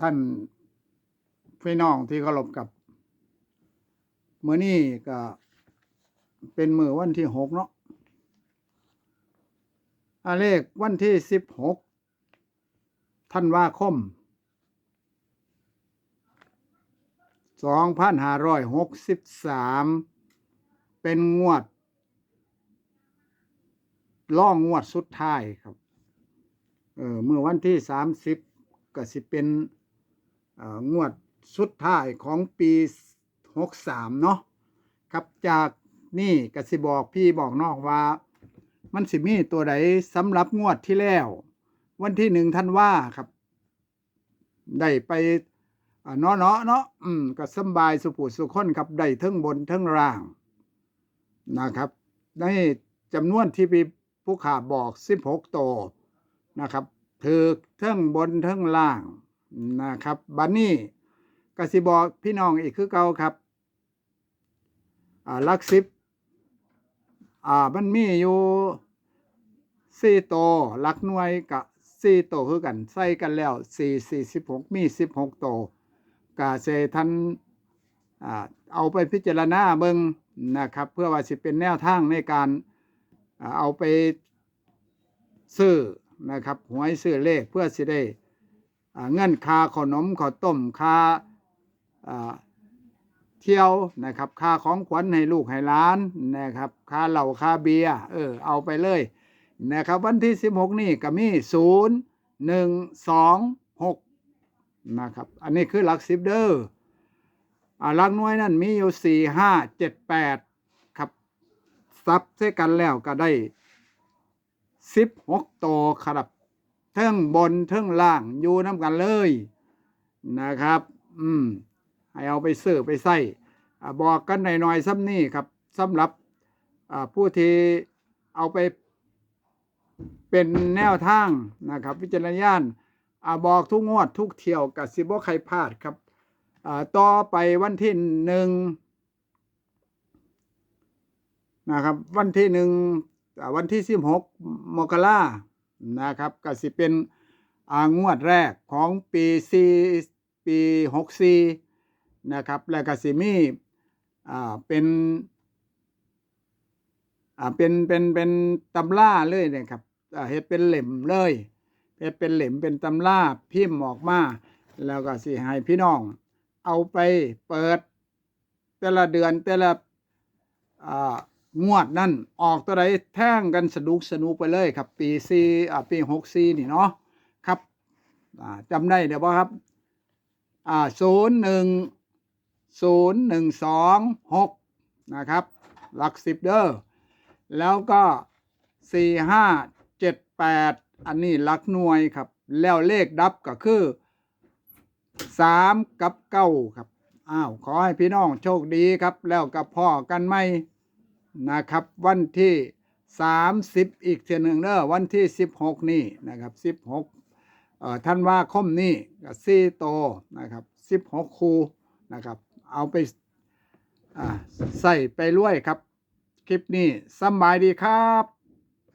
ท่านพี่น้องที่เคารพกับเมื่อนี้ก็เป็นมือวันที่หกเนาะอาเลขวันที่สิบหกท่านว่าคมสองพันห้าร้อยหกสิบสามเป็นงวดล่องงวดสุดท้ายครับ เออเมื่อวันที่สามสิบก็สิเป็น งวดสุดท้ายของปีหกสามเนาะครับจากนี่กสิบอกพี่บอกนองว่า มันสิมีตัวใดสำหรับงวดที่แล้ว วันที่หนึ่งท่านว่าครับ ได้ไปเนาะเนาะเนาะอืมก็สบายสุขุสุขคนครับได้ทั้งบนทั้งล่างนะครับในจำนวนที่พี่ผู้ขาบอกสิบหกตัวนะครับถือทั้งบนทั้งล่าง นะครับบันนี้ก็สิบอกพี่น้องอีกคือเก่าครับลักสิบอ่ามันมีอยู่สี่โตลักหน่วยกับสี่โตคือกัน ใส่กันแล้วสี่สี่สิบหกมีสิบหกโตกาเซทันอ่าเอาไปพิจารณาเบิงนะครับ เพื่อว่าสิเป็นแนวทางในการเอาไปซื้อนะครับหวยซื้อเลขเพื่อสิได้ เงินค่าขนมข้าวต้มค่าเที่ยวนะครับ ค่าของขวัญให้ลูกให้ล้านนะครับ ค่าเหล้าค่าเบียร์เออเอาไปเลยนะครับ วันที่ 16 นี่ก็มี0 1 2 6นะครับ อันนี้คือหลักสิบเดออ่าหลักหน่วยนั่นมีอยู่4 5 7 8ครับซับเสกันแล้วก็ได้16โตวครับ เทิงบนเทิงล่างอยู่น้ำกันเลยนะครับ อืมให้เอาไปซื้อไปใส่บอกกันหน่อยๆซ้ำนี่ครับสำหรับผู้ที่เอาไปเป็นแนวทางนะครับ วิจารณญาณอบอกทุกงวดทุกเที่ยวกับสิบใครพลาดครับต่อไปวันที่หนึ่งนะครับ วันที่หนึ่งวันที่สิบหกมกรา นะครับก็สิเป็นงวดแรกของปีซีปีหกสี่นะครับแล้วก็สิมีอ่าเป็นอ่เป็นเป็นเป็นตำราเลยเนี่ยครับเฮ็ดเป็นเหล่มเลยเฮ็ดเป็นเหล่มเป็นตำราพิมพ์ออกมา แล้วก็สิให้พี่น้อง เอาไปเปิดแต่ละเดือนแต่ละอ่า งวดนั่นออกตัวใดแท่งกันสนุกสนุกไปเลยครับ ปีซีอ่าปีหกซีนี่เนาะครับอ่าจำได้เดี๋ยวบ่าครับอ่าศูนย์หนึ่งศูนย์หนึ่งสองหกนะครับ หลักสิบเด้อแล้วก็สี่ห้าเจ็ดแปดอันนี้หลักหน่วยครับ แล้วเลขดับก็คือสามกับเก้าครับอ้าวขอให้พี่น้องโชคดีครับ แล้วกับพ่อกันไหม นะครับ วันที่สามสิบอีกเทียหนึ่งเนอวันที่สิบหกนี่นะครับสิบหกเอ่อท่านว่าคมนี่กับซีโตนะครับสิบหกคูนะครับ เอาไปอ่าใส่ไปรวยครับ คลิปนี้สบายดีครับ